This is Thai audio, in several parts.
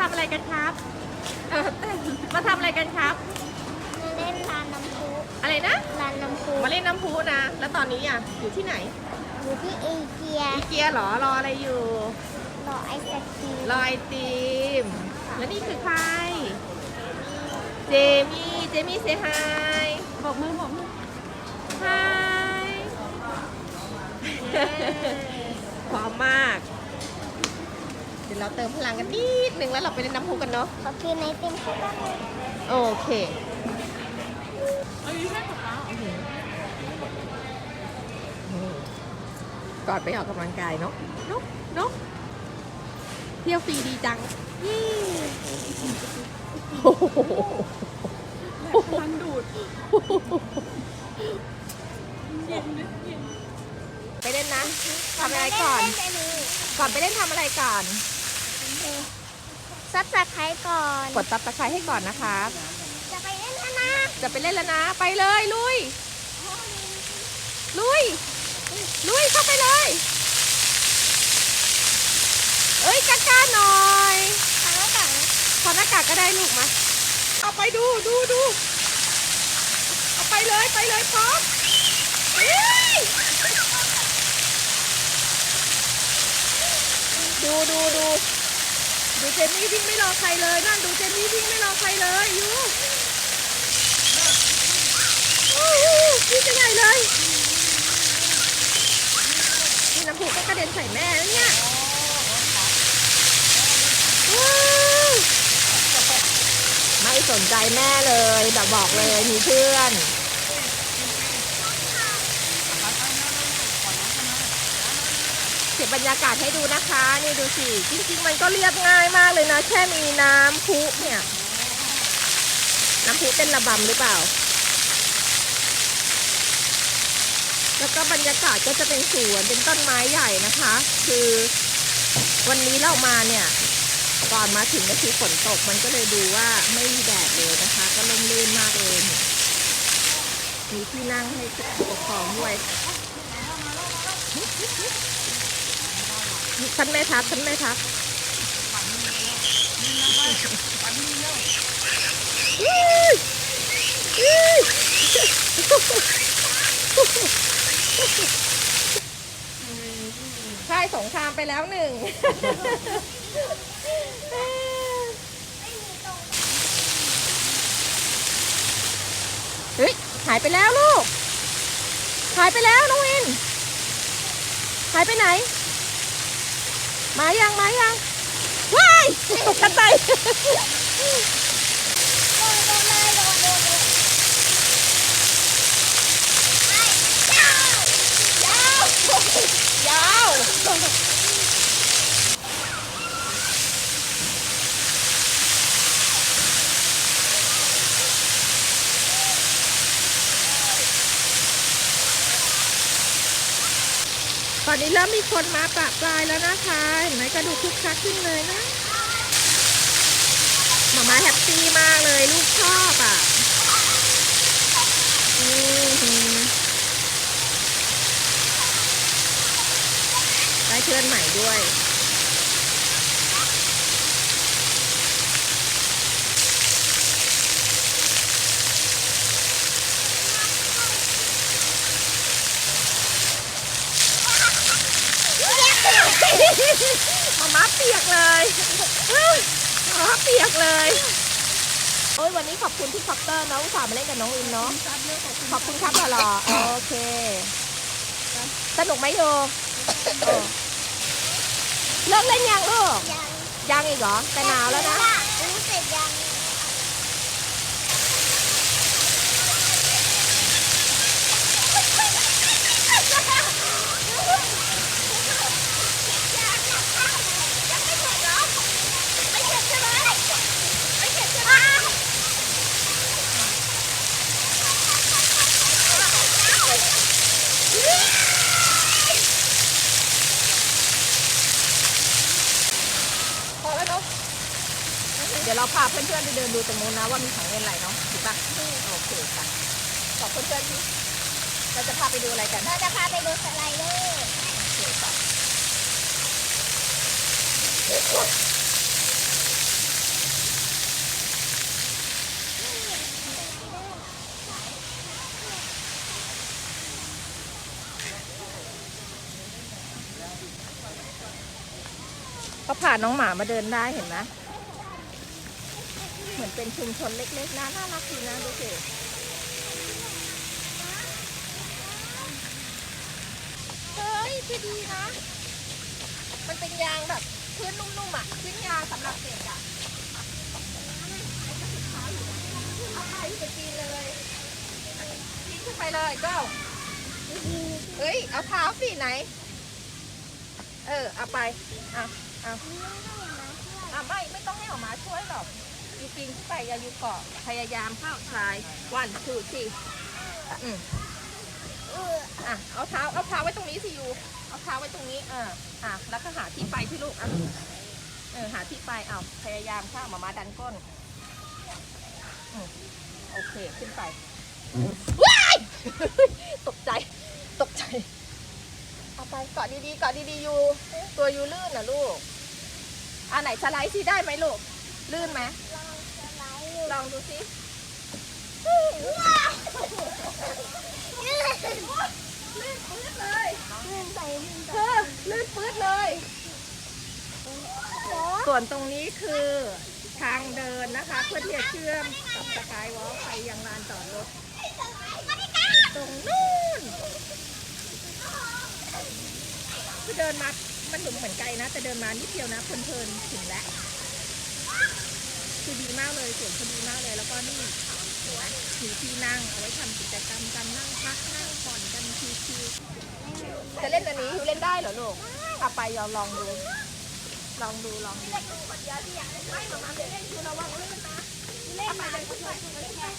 ทำอะไรกันครับเออมาทำอะไรกันครับ มาเล่นลานน้ำพุอะไรนะ ลานน้ำพุมาเล่นน้ำพุนะ แล้วตอนนี้อะอยู่ที่ไหนอยู่ที่เอเชียอีเกียเหรอรออะไรอยู่ รอไอศครีมรอไอติมแล้วนี่คือใคร เจมี่เจมี่เซฮายบอกมือบอกมือฮายพร้อมมาก เดี๋ยวเราเติมพลังกันนิดนึงแล้วเราไปเล่นน้ำพุกันเนาะขอกินไอติมสักแป๊บนึงโอเคก่อนไปออกกำลังกายเนาะเนกนกเที่ยวฟรีดีจังยี่โอ้โหพลังดูดไปเล่นนะทำอะไรก่อนเล่นอันนี้ก่อนไปเล่นทำอะไรก่อน ซับสไครต์ก่อนกดตับตะไคร้ให้ก่อนนะครับจะไปเล่นแล้วนะจะไปเล่นแล้วนะ ไปเลยลุย ลุย ลุยเข้าไปเลย เอ้ยกล้าๆหน่อยทางแล้วกันขอหน้ากากก็ได้ลูกมาเอาไปดูดูดูเอาไปเลยไปเลยพร้อมเฮ้ยดูดูดู ดูเจนนี่วิ่งไม่รอใครเลยนั่นดูเจนนี่วิ่งไม่รอใครเลยยูโอ้โหวิ่งจะใหญ่เลยนี่น้ำผูกก็กระเด็นใส่แม่แล้วเนี่ยไม่สนใจแม่เลยแบบบอกเลยมีเพื่อน เก็บบรรยากาศให้ดูนะคะ นี่ดูสิ จริง ๆ มันก็เรียบง่ายมากเลยนะ แค่มีน้ำพุเนี่ย น้ำพุเต้นระบำหรือเปล่า แล้วก็บรรยากาศก็จะเป็นสวนเป็นต้นไม้ใหญ่นะคะ คือวันนี้เรามาเนี่ยก่อนมาถึงก็คือฝนตกมันก็เลยดูว่าไม่มีแดดเลยนะคะ ก็ล่มลื่นมากเลยเนี่ยมีที่นั่งให้ผู้ปกครองด้วย ฉันไม่ทักฉันไม่ทักอื้ออื้อใช่สงครามไปแล้วหนึ่งเฮ้ยหายไปแล้วลูก หายไปแล้วน้องวิน หายไปไหน มายังมายังว้ายตกกันไปยาวยตอนนี้เริ่มมีคนมาปะปลายแล้วนะคะ กระดูกคึกคักขึ้นเลยนะหมามาแฮปปี้มากเลยลูกชอบอะอือหือได้เพื่อนใหม่ด้วย มาม่าเปียกเลยมาม่าเปียกเลย โอ้ยวันนี้ขอบคุณที่คอปเตอร์นะอุตส่าห์มาเล่นกับน้องอินเนาะ ขอบคุณครับหล่อๆโอเค สนุกไหมโยเออเลิกเล่นยังลูกยังยังอีกเหรอ แต่หนาวแล้วนะ พาเพื่อนๆไปเดินดูตรงนู้นนะว่ามีของเล่นอะไรเนาะถูกปะโอเคค่ะขอบอกเพื่อนที่เราจะพาไปดูอะไรกันเราจะพาไปดูสไลเดอร์โอเคค่ะเขาผ่านน้องหมามาเดินได้เห็นไหม เป็นชุมชนเล็กๆนะน่ารักดีนะดูสิเฮ้ยคือดีนะ มันเป็นยางแบบพื้นนุ่มๆอะพื้นยางสำหรับเด็กอะเอาไปไปปีนเลยปีนขึ้นไปเลยก็เฮ้ย เอาเท้าสิไหน เออ เอาไปเอาเอาอะไม่ ไม่ต้องให้ออกมาช่วยหรอก ยูปีนขึ้นไปอย่ายูเกาะพยายามเข้าชายวันทูสี่อืมอะเอาเท้าเอาเท้าไว้ตรงนี้สิยูเอาเท้าไว้ตรงนี้เอออะแล้วก็หาที่ไปที่ลูกอะเออหาที่ไปเอาพยายามเข้ามามาดันก้นอืมโอเคขึ้นไปว้ายตกใจ ตกใจเอาไปเกาะดีๆเกาะดีๆยูตัวยูลื่นนะลูกอ่าไหนสไลด์สิได้ไหมลูกลื่นไหม ลองดูสิลื่นปื๊ดเลยเธอลื่นปื๊ดเลย ส่วนตรงนี้คือทางเดินนะคะ เพื่อที่จะเชื่อมกับสกายวอล์กไปยังลานจอดรถ ตรงนู้นคือเดินมา มันถึงเหมือนไกลนะ แต่เดินมานิดเดียวนะเพลินๆถึงแล้ว มากเลยสวนเขาดีมากเลย แล้วก็นี่เห็นไหมมีที่นั่งเอาไว้ทำกิจกรรมกันนั่งพักนั่งผ่อนกันชิวๆจะเล่นอันนี้อยู่เล่นได้เหรอลูกเอาไปยอมลองดู ลองดูลองดูไม่มามาเล่นดูระวังลื่นนะเล่นมาเลยผู้ชายไปเลยนะ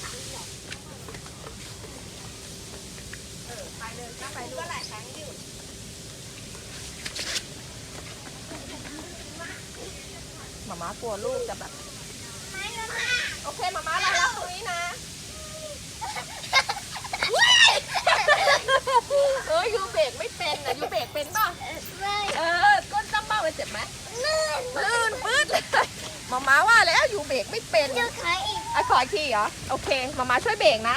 ไปดูหลายครั้งอยู่หมาม้ากลัวลูกจะแบบ โอเคหมาม้าเรารับตรงนี้นะเออยูเบรกไม่เป็นอะยูเบรกเป็นป่ะเออก้นจ้ำบ้ามันเจ็บไหมลื่นปื๊ดเลยหมาม้าว่าแล้วยูเบรกไม่เป็นอะขออีกทีเหรอโอเคหมาม้าช่วยเบรกนะ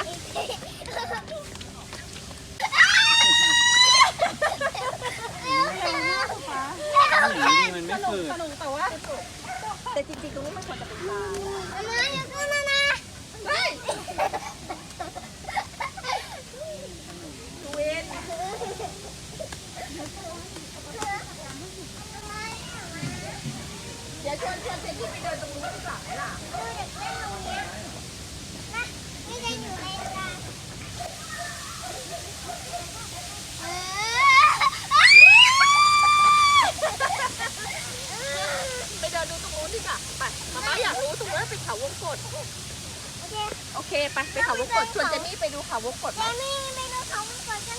หนีมันไม่ฝืดสนุกแต่ว่า แต่จริงๆตรงนี้มันควรจะเป็นทรายเฮ้ยดูเวนเดี๋ยวชวนชวนเจนนี่ไปเดินตรงนู้นดีกว่าไหมล่ะไปเดินดูตรงนู้นดีกว่าไปมาม่าอยากรู้ตรงนู้นเป็นเขาวงกดโอเค ชวนเจมี่ไปเขาวงกดชวนเจนี่ไปดูเขาวงกดไหม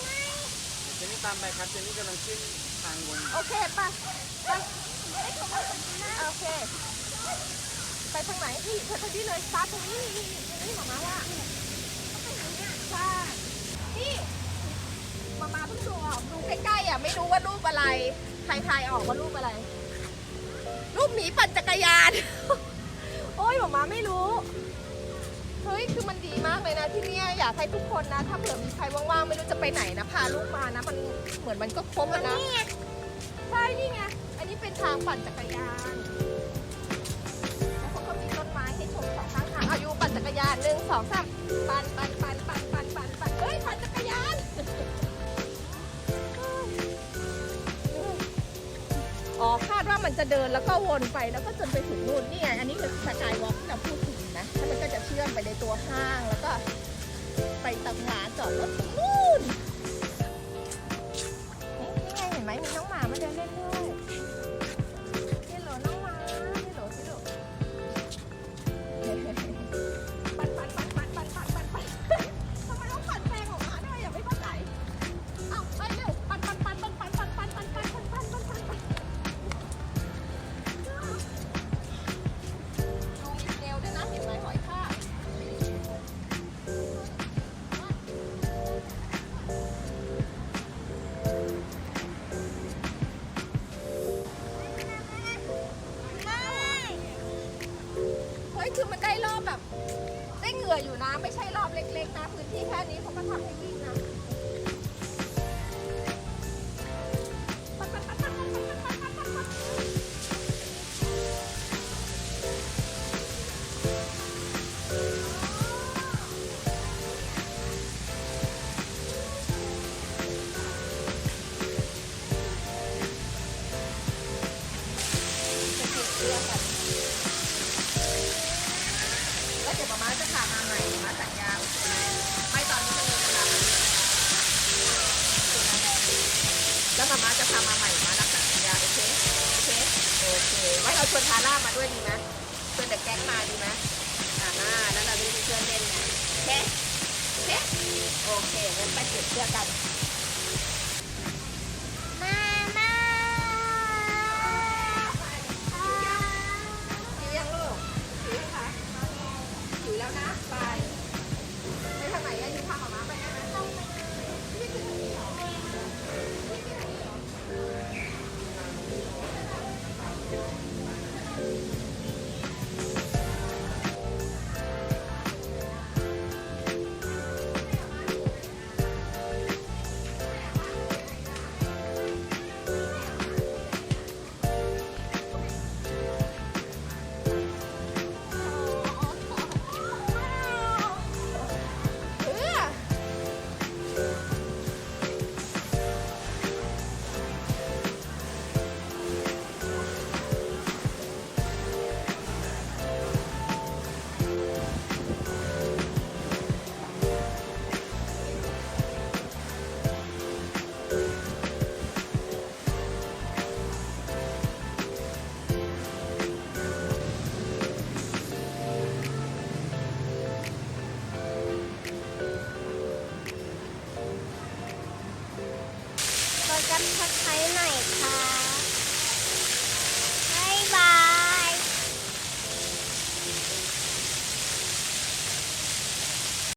เจนนี่ตามไปครับเจนนี่กำลังขึ้นทางวนโอเคไปไปโอเค ไปทางไหนพี่เธอทางนี้เลยตาตรงนี้นี่นี่นี่หมาม่าว่าใช่นี่หมาม่าเพิ่งดูออกดูใกล้ๆอะไม่รู้ว่ารูปอะไร ใครทายออกว่ารูปอะไร รูปหมีปั่นจักรยาน โอ้ยหมามาไม่รู้ เฮ้ยคือมันดีมากเลยนะที่เนี่ยอยากให้ทุกคนนะ ถ้าเผื่อมีใครว่างๆไม่รู้จะไปไหนนะพาลูกมานะ มันเหมือนมันก็ครบอะนะใช่นี่ไงอันนี้เป็นทางปั่นจักรยานแล้วเขาก็มีต้นไม้ให้ชมสองข้างทางอายุปั่นจักรยานหนึ่งสองสามปั่นปั่นปั่นปั่นปั่นปั่นปั่นเฮ้ยปั่นจักรยานอ๋อคาดว่ามันจะเดินแล้วก็วนไปแล้วก็จนไปถึงนู่นนี่ไงอันนี้คือสกายวอล์ ในตัวห้างแล้วก็ไปตรงานจอดรถนู่น ฮ้ยคือมันได้รอบแบบ ได้เหงื่ออยู่นะ ไม่ใช่รอบเล็กๆนะ พื้นที่แค่นี้เขาก็ทำให้วิ่งนะ นั้นไปเปรียบเทียบกัน